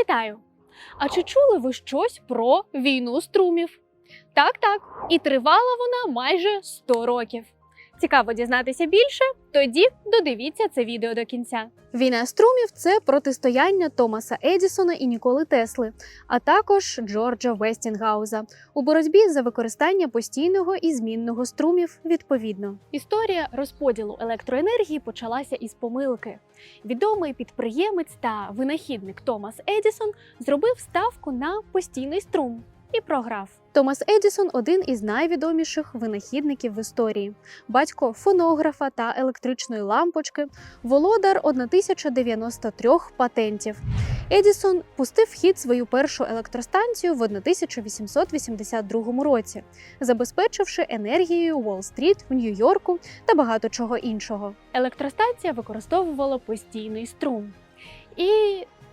Вітаю! А чи чули ви щось про війну струмів? Так, так, і тривала вона майже 100 років. Цікаво дізнатися більше? Тоді додивіться це відео до кінця. Війна струмів це протистояння Томаса Едісона і Ніколи Тесли, а також Джорджа Вестінгауза у боротьбі за використання постійного і змінного струмів відповідно. Історія розподілу електроенергії почалася із помилки. Відомий підприємець та винахідник Томас Едісон зробив ставку на постійний струм і програв. Томас Едісон один із найвідоміших винахідників в історії, батько фонографа та електричної лампочки, володар 1093 патентів. Едісон пустив в хід свою першу електростанцію в 1882 році, забезпечивши енергією Уолл-стріт в Нью-Йорку та багато чого іншого. Електростанція використовувала постійний струм. І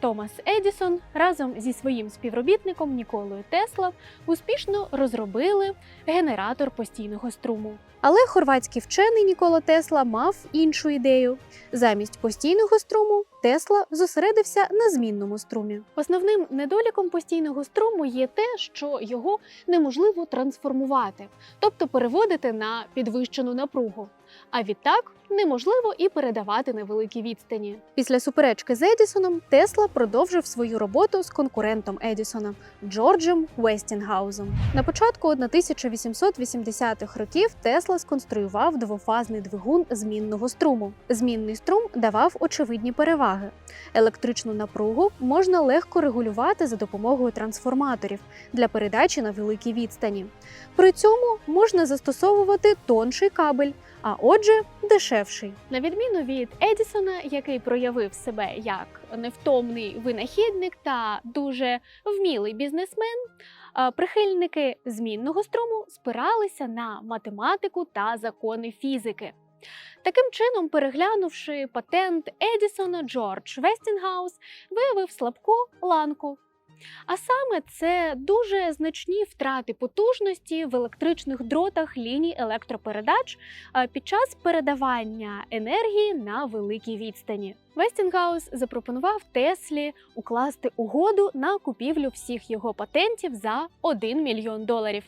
Томас Едісон разом зі своїм співробітником Ніколою Тесла успішно розробили генератор постійного струму. Але хорватський вчений Нікола Тесла мав іншу ідею. Замість постійного струму Тесла зосередився на змінному струмі. Основним недоліком постійного струму є те, що його неможливо трансформувати, тобто переводити на підвищену напругу. А відтак неможливо і передавати на великі відстані. Після суперечки з Едісоном Тесла продовжив свою роботу з конкурентом Едісона Джорджем Вестінгаузом. На початку 1880-х років Тесла сконструював двофазний двигун змінного струму. Змінний струм давав очевидні переваги. Електричну напругу можна легко регулювати за допомогою трансформаторів для передачі на великій відстані. При цьому можна застосовувати тонший кабель, а отже, дешевший. На відміну від Едісона, який проявив себе як невтомний винахідник та дуже вмілий бізнесмен. Прихильники змінного струму спиралися на математику та закони фізики. Таким чином, переглянувши патент Едісона, Джордж Вестінгаус виявив слабку ланку. А саме це дуже значні втрати потужності в електричних дротах ліній електропередач е, під час передавання енергії на великій відстані. Вестінгаус запропонував Теслі укласти угоду на купівлю всіх його патентів за 1 мільйон доларів.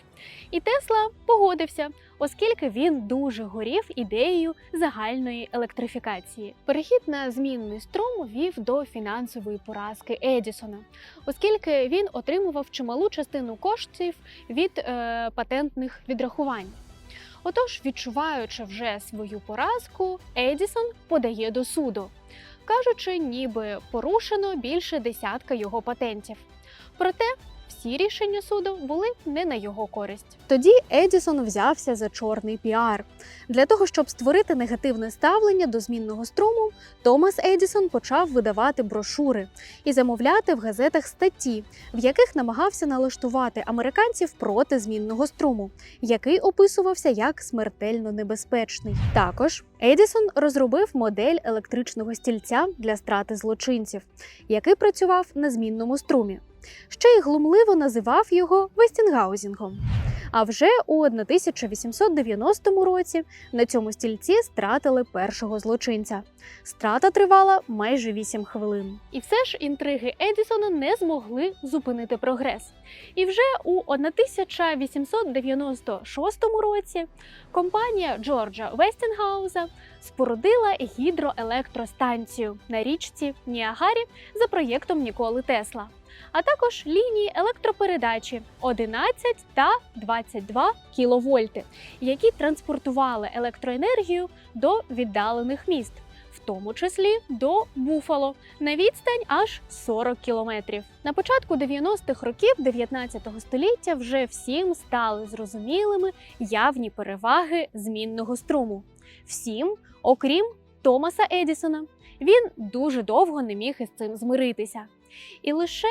І Тесла погодився, оскільки він дуже горів ідеєю загальної електрифікації. Перехід на змінний струм вів до фінансової поразки Едісона, оскільки він отримував чималу частину коштів від е, патентних відрахувань. Отож, відчуваючи вже свою поразку, Едісон подає до суду, кажучи, ніби порушено більше десятка його патентів. Проте всі рішення суду були не на його користь. Тоді Едісон взявся за чорний піар. Для того, щоб створити негативне ставлення до змінного струму, Томас Едісон почав видавати брошури і замовляти в газетах статті, в яких намагався налаштувати американців проти змінного струму, який описувався як смертельно небезпечний. Також Едісон розробив модель електричного стільця для страти злочинців, який працював на змінному струмі. Ще й глумливо називав його Вестінгаузінгом. А вже у 1890 році на цьому стільці стратили першого злочинця. Страта тривала майже 8 хвилин. І все ж інтриги Едісона не змогли зупинити прогрес. І вже у 1896 році компанія Джорджа Вестінгауза спорудила гідроелектростанцію на річці Ніагарі за проєктом Ніколи Тесла, а також лінії електропередачі 11 та 22 кВт, які транспортували електроенергію до віддалених міст. В тому числі до Буфало на відстань аж 40 кілометрів. На початку 90-х років 19 століття вже всім стали зрозумілими явні переваги змінного струму. Всім, окрім Томаса Едісона, він дуже довго не міг із цим змиритися. І лише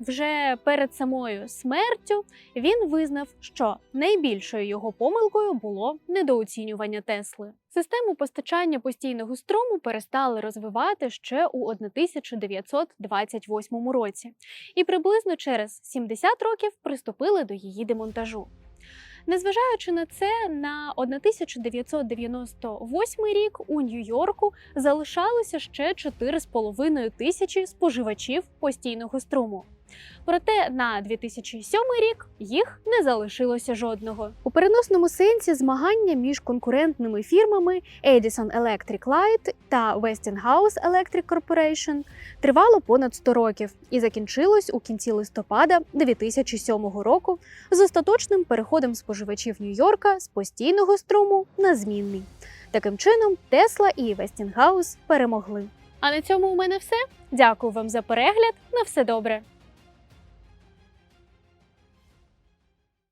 вже перед самою смертю він визнав, що найбільшою його помилкою було недооцінювання Тесли. Систему постачання постійного струму перестали розвивати ще у 1928 році, і приблизно через 70 років приступили до її демонтажу. Незважаючи на це, на 1998 рік у Нью-Йорку залишалося ще 4,5 тисячі споживачів постійного струму. Проте на 2007 рік їх не залишилося жодного. У переносному сенсі змагання між конкурентними фірмами Edison Electric Light та Westinghouse Electric Corporation тривало понад 100 років і закінчилось у кінці листопада 2007 року з остаточним переходом споживачів Нью-Йорка з постійного струму на змінний. Таким чином, Тесла і Westinghouse перемогли. А на цьому у мене все. Дякую вам за перегляд. На все добре.